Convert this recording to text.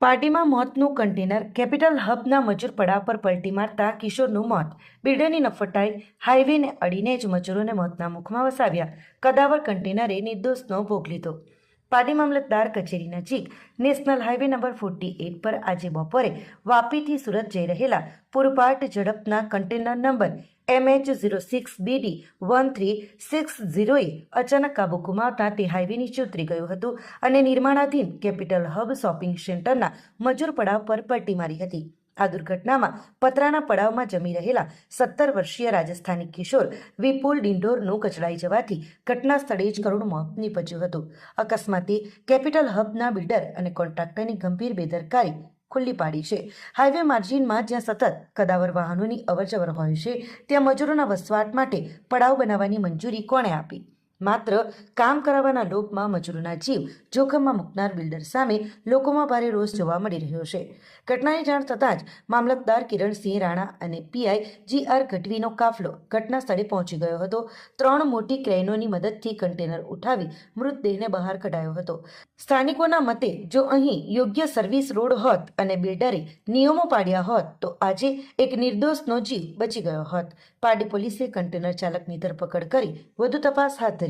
પાર્ટીમાં મોતનું container capital હબના મજૂર પડાવ પર પલટી મારતા કિશોરનું મોત. બિલ્ડરની નફટાઈ હાઈવેને અડીને જ મજૂરોને મોતના મુખમાં વસાવ્યા. કદાવર કન્ટેનરે નિર્દોષનો ભોગ લીધો. પાર્ટી મામલતદાર કચેરી નજીક national highway number forty eight પર આજે બપોરે વાપીથી સુરત જઈ રહેલા પૂરપાટ ઝડપના container number MH zero six BD one three six ઝીરોએ અચાનક કાબુ ગુમાવતા તે હાઈવે નીચે ઉતરી ગયું હતું અને નિર્માણાધીન કેપિટલ હબ શોપિંગ સેન્ટરના મજૂર પડાવ પર પલટી મારી હતી. આ દુર્ઘટનામાં પતરાના પડાવમાં જમી રહેલા સત્તર વર્ષીય રાજસ્થાની કિશોર વિપુલ ડિંડોરનું કચડાઈ જવાથી ઘટના સ્થળે જ કરુણ મોત નીપજ્યું હતું. અકસ્માતે કેપિટલ હબના બિલ્ડર અને કોન્ટ્રાક્ટરની ગંભીર બેદરકારી ખુલ્લી પાડી છે. હાઈવે માર્જિનમાં જ્યાં સતત કદાવર વાહનોની અવરજવર હોય છે, ત્યાં મજૂરોના વસવાટ માટે પડાવ બનાવવાની મંજૂરી કોણે આપી? માત્ર કામ કરાવવાના લોભમાં મજૂરોના જીવ જોખમમાં મૂકનાર બિલ્ડર સામે લોકોમાં ભારે રોષ જોવા મળી રહ્યો છે. ઘટનાની જાણ થતાં જ મામલતદાર કિરણસિંહ રાણા અને પીઆઈ જી આર ગઢવીનો કાફલો ઘટના સ્થળે પહોંચી ગયો હતો. ત્રણ મોટી ક્રેનોની મદદથી કન્ટેનર ઉઠાવી મૃતદેહને બહાર કઢાયો હતો. સ્થાનિકોના મતે, જો અહીં યોગ્ય સર્વિસ રોડ હોત અને બિલ્ડરે નિયમો પાડ્યા હોત, તો આજે એક નિર્દોષનો જીવ બચી ગયો હોત. પારડી પોલીસે કન્ટેનર ચાલકની ધરપકડ કરી વધુ તપાસ હાથ ધરી